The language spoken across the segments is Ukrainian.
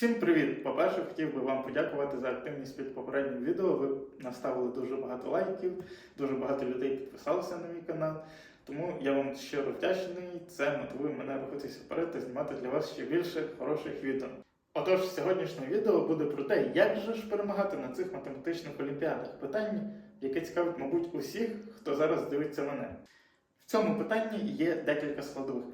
Всім привіт! По-перше, хотів би вам подякувати за активність під попереднім відео. Ви наставили дуже багато лайків, дуже багато людей підписалося на мій канал. Тому я вам щиро вдячний. Це мотивує мене рухатися вперед та знімати для вас ще більше хороших відео. Отож, сьогоднішнє відео буде про те, як же ж перемагати на цих математичних олімпіадах. Питання, яке цікавить, мабуть, усіх, хто зараз дивиться мене. В цьому питанні є декілька складових.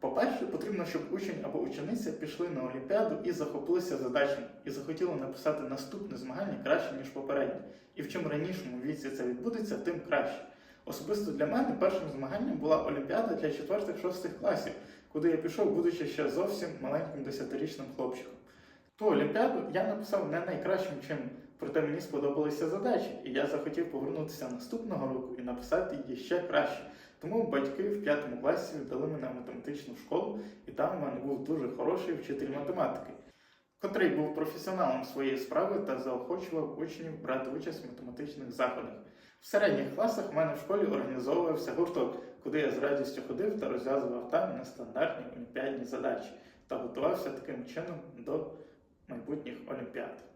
По-перше, потрібно, щоб учень або учениця пішли на олімпіаду і захопилися задачами, і захотіли написати наступне змагання краще, ніж попереднє. І в чим ранішому віці це відбудеться, тим краще. Особисто для мене першим змаганням була олімпіада для 4-6 класів, куди я пішов, будучи ще зовсім маленьким 10-річним хлопчиком. Ту олімпіаду я написав не найкращим чином, проте мені сподобалися задачі, і я захотів повернутися наступного року і написати її ще краще. Тому батьки в п'ятому класі віддали мене в математичну школу, і там у мене був дуже хороший вчитель математики, котрий був професіоналом своєї справи та заохочував учнів брати участь в математичних заходах. В середніх класах в мене в школі організовувався гурток, куди я з радістю ходив та розв'язував там нестандартні олімпіадні задачі та готувався таким чином до майбутніх олімпіад.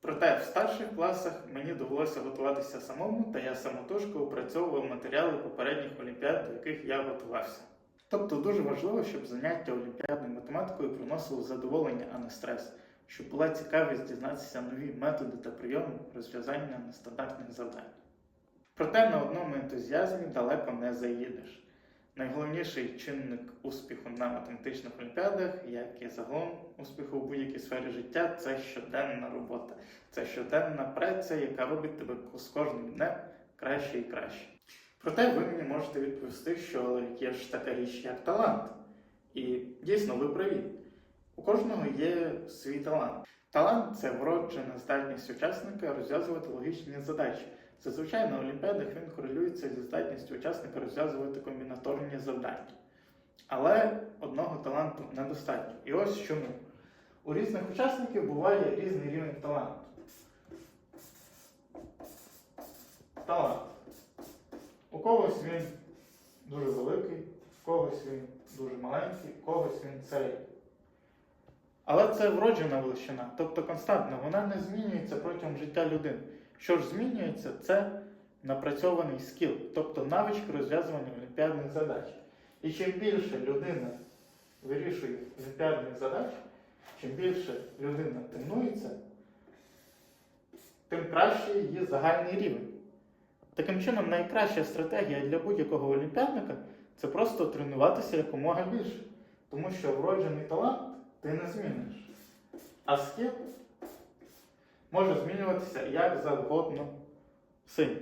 Проте в старших класах мені довелося готуватися самому, та я самотужки опрацьовував матеріали попередніх олімпіад, до яких я готувався. Тобто дуже важливо, щоб заняття олімпіадною математикою приносило задоволення, а не стрес, щоб була цікавість дізнатися нові методи та прийоми розв'язання нестандартних завдань. Проте на одному ентузіазмі далеко не заїдеш. Найголовніший чинник успіху на математичних олімпіадах, як і загалом успіху в будь-якій сфері життя, це щоденна робота, це щоденна праця, яка робить тебе з кожним днем краще і краще. Проте ви мені можете відповісти, що є ж така річ, як талант. І дійсно ви праві. У кожного є свій талант. Талант це вроджена здатність учасника розв'язувати логічні задачі. Зазвичай на Олімпіадах він корелюється зі здатністю учасника розв'язувати комбінаторні завдання. Але одного таланту недостатньо. І ось чому. У різних учасників буває різний рівень таланту. Талант. У когось він дуже великий, у когось він дуже маленький, у когось він середній. Але це вроджена величина, тобто константна, вона не змінюється протягом життя людини. Що ж змінюється, це напрацьований скіл, тобто навички розв'язування олімпіадних задач. І чим більше людина вирішує олімпіадних задач, чим більше людина тренується, тим краще її загальний рівень. Таким чином, найкраща стратегія для будь-якого олімпіадника це просто тренуватися якомога більше. Тому що вроджений талант ти не зміниш. А скіл може змінюватися як завгодно сильно.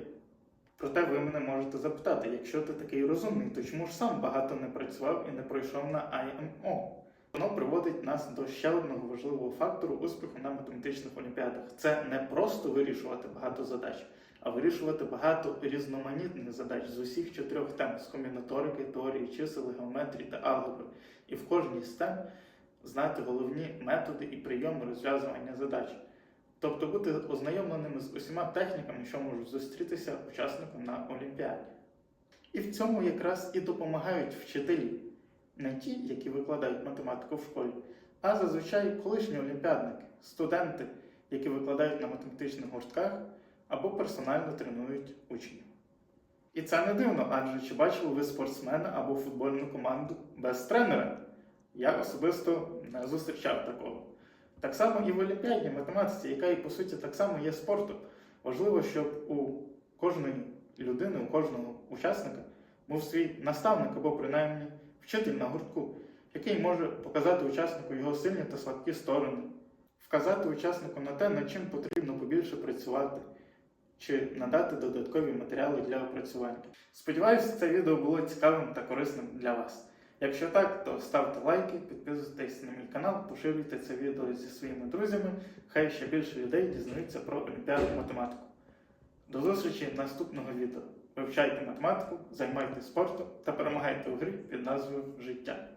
Проте ви мене можете запитати, якщо ти такий розумний, то чому ж сам багато не працював і не пройшов на IMO? Воно приводить нас до ще одного важливого фактору успіху на математичних олімпіадах. Це не просто вирішувати багато задач, а вирішувати багато різноманітних задач з усіх чотирьох тем з комбінаторики, теорії чисел, геометрії та алгебри. І в кожній з тем знати головні методи і прийоми розв'язування задач. Тобто бути ознайомленими з усіма техніками, що можуть зустрітися учасникам на Олімпіаді. І в цьому якраз і допомагають вчителі, не ті, які викладають математику в школі, а зазвичай колишні олімпіадники, студенти, які викладають на математичних гуртках або персонально тренують учнів. І це не дивно, адже чи бачили ви спортсмена або футбольну команду без тренера? Я особисто не зустрічав такого. Так само і в олімпіадній математиці, яка і по суті так само є спортом. Важливо, щоб у кожної людини, у кожного учасника був свій наставник або принаймні вчитель на гуртку, який може показати учаснику його сильні та слабкі сторони, вказати учаснику на те, над чим потрібно побільше працювати, чи надати додаткові матеріали для опрацювання. Сподіваюся, це відео було цікавим та корисним для вас. Якщо так, то ставте лайки, підписуйтесь на мій канал, поширюйте це відео зі своїми друзями. Хай ще більше людей дізнаються про олімпіадну математику. До зустрічі наступного відео. Вивчайте математику, займайтесь спортом та перемагайте у грі під назвою Життя.